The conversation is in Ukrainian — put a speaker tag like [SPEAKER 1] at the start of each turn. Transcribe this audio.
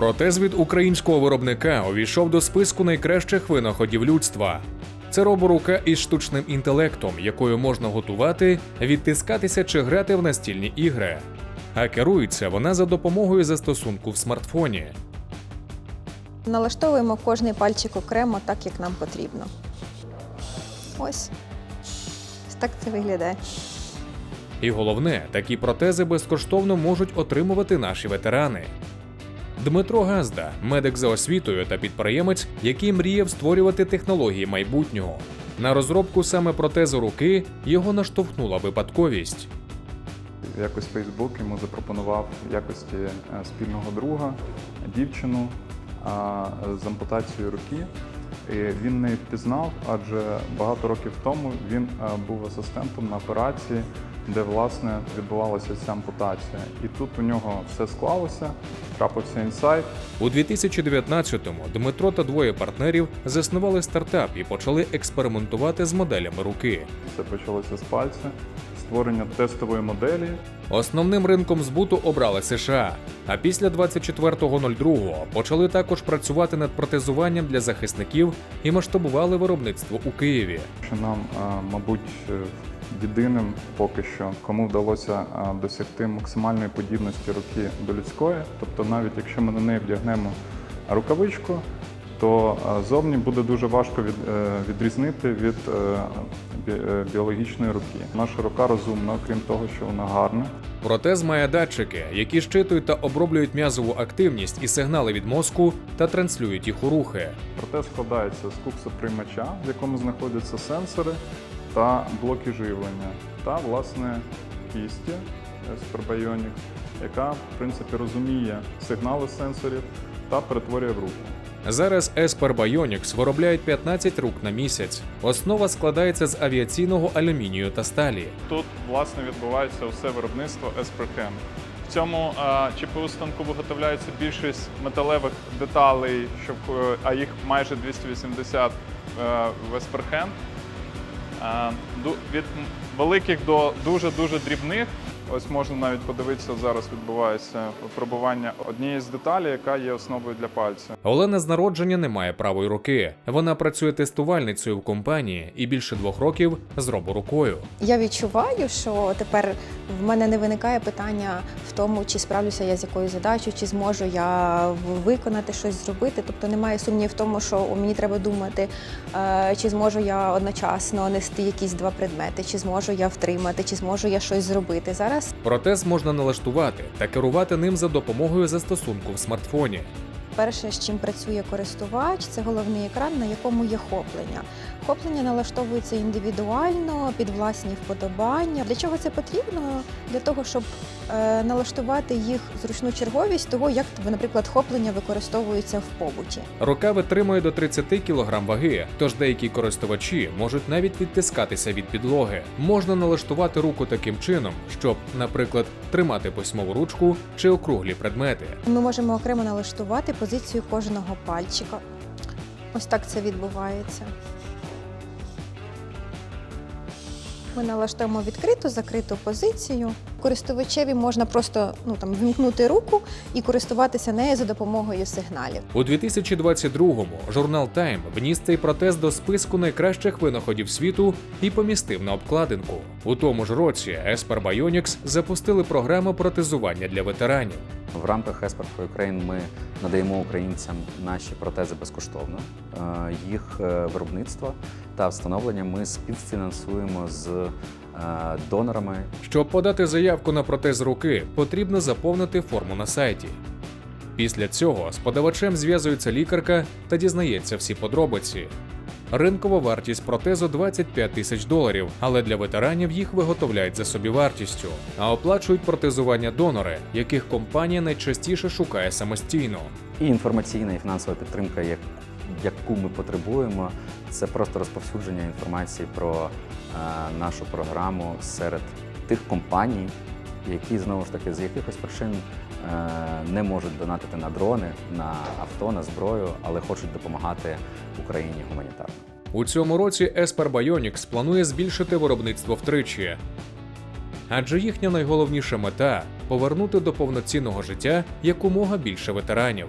[SPEAKER 1] Протез від українського виробника увійшов до списку найкращих винаходів людства. Це роборука із штучним інтелектом, якою можна готувати, відтискатися чи грати в настільні ігри. А керується вона за допомогою застосунку в смартфоні.
[SPEAKER 2] Налаштовуємо кожний пальчик окремо так, як нам потрібно. Ось. Ось так це виглядає.
[SPEAKER 1] І головне, такі протези безкоштовно можуть отримувати наші ветерани. Дмитро Газда, медик за освітою та підприємець, який мріяв створювати технології майбутнього. На розробку саме протезу руки його наштовхнула випадковість.
[SPEAKER 3] Якось Фейсбук йому запропонував в якості е, спільного друга дівчину з ампутацією руки. І він не впізнав, адже багато років тому він е, був асистентом на операції, де власне відбувалася ця ампутація. І тут у нього все склалося, трапився інсайт.
[SPEAKER 1] У 2019-му Дмитро та двоє партнерів заснували стартап і почали експериментувати з моделями руки.
[SPEAKER 3] Все почалося з пальця, створення тестової моделі,
[SPEAKER 1] Основним ринком збуту обрали США. А після 24.02 почали також працювати над протезуванням для захисників і масштабували виробництво у Києві.
[SPEAKER 3] що нам, мабуть, єдиним поки що, кому вдалося досягти максимальної подібності руки до людської. Тобто, навіть якщо ми на неї вдягнемо рукавичку, то зовні буде дуже важко від, е, відрізнити від е, е, біологічної руки. Наша рука розумна, окрім того, що вона гарна.
[SPEAKER 1] Протез має датчики, які щитують та оброблюють м'язову активність і сигнали від мозку та транслюють їх у рухи.
[SPEAKER 3] Протез складається з куксоприймача, в якому знаходяться сенсори та блоки живлення, та власне кісті Superbionic, яка в принципі розуміє сигнали сенсорів та перетворює в руку.
[SPEAKER 1] Зараз Esper Bionics виробляють 15 рук на місяць. Основа складається з авіаційного алюмінію та сталі.
[SPEAKER 3] Тут власне відбувається усе виробництво Есперхем. В цьому е, ЧПУ станку виготовляється більшість металевих деталей, щоб, е, а їх майже 280 е, в. Е, ду- Від великих до дуже-дуже дрібних. Ось можна навіть подивитися, зараз відбувається пробування однієї з деталей, яка є основою для пальця.
[SPEAKER 1] Олена з народження не має правої руки. Вона працює тестувальницею в компанії і більше двох років з роборукою.
[SPEAKER 2] Я відчуваю, що тепер в мене не виникає питання в тому, чи справлюся я з якоюсь задачею, чи зможу я виконати щось зробити. Тобто немає сумнів в тому, що у мені треба думати, е, чи зможу я одночасно нести якісь два предмети, чи зможу я втримати, чи зможу я щось зробити. Зараз
[SPEAKER 1] Протез можна налаштувати та керувати ним за допомогою застосунку в смартфоні.
[SPEAKER 2] Перше, з чим працює користувач, це головний екран, на якому є хоплення. Хоплення налаштовується індивідуально під власні вподобання. Для чого це потрібно? Для того, щоб налаштувати їх зручну черговість того, як, наприклад, хоплення використовується в побуті.
[SPEAKER 1] Рука витримує до 30 кг ваги, тож деякі користувачі можуть навіть відтискатися від підлоги. Можна налаштувати руку таким чином, щоб, наприклад, тримати письмову ручку чи округлі предмети.
[SPEAKER 2] Ми можемо окремо налаштувати позицію кожного пальчика. Ось так це відбувається. Ми налаштуємо відкриту, закриту позицію. Користувачеві можна просто ну, там, вмкнути руку і користуватися нею за допомогою сигналів.
[SPEAKER 1] У 2022-му журнал Time вніс цей протез до списку найкращих винаходів світу і помістив на обкладинку. У тому ж році Esper Bionics запустили програму протезування для ветеранів.
[SPEAKER 4] В рамках Esper for Ukraine ми надаємо українцям наші протези безкоштовно. Е, Їх е, виробництво та встановлення ми співфінансуємо з донорами.
[SPEAKER 1] Щоб подати заявку на протез руки, потрібно заповнити форму на сайті. Після цього з подавачем зв'язується лікарка та дізнається всі подробиці. Ринкова вартість протезу 25 тисяч доларів, але для ветеранів їх виготовляють за собівартістю, а оплачують протезування донори, яких компанія найчастіше шукає самостійно.
[SPEAKER 4] І інформаційна і фінансова підтримка, як- яку ми потребуємо, це просто розповсюдження інформації про е, нашу програму серед тих компаній, які знову ж таки з якихось причин е, не можуть донатити на дрони, на авто, на зброю, але хочуть допомагати Україні гуманітарно.
[SPEAKER 1] У цьому році Esper Bionics планує збільшити виробництво втричі. Адже їхня найголовніша мета повернути до повноцінного життя якомога більше ветеранів.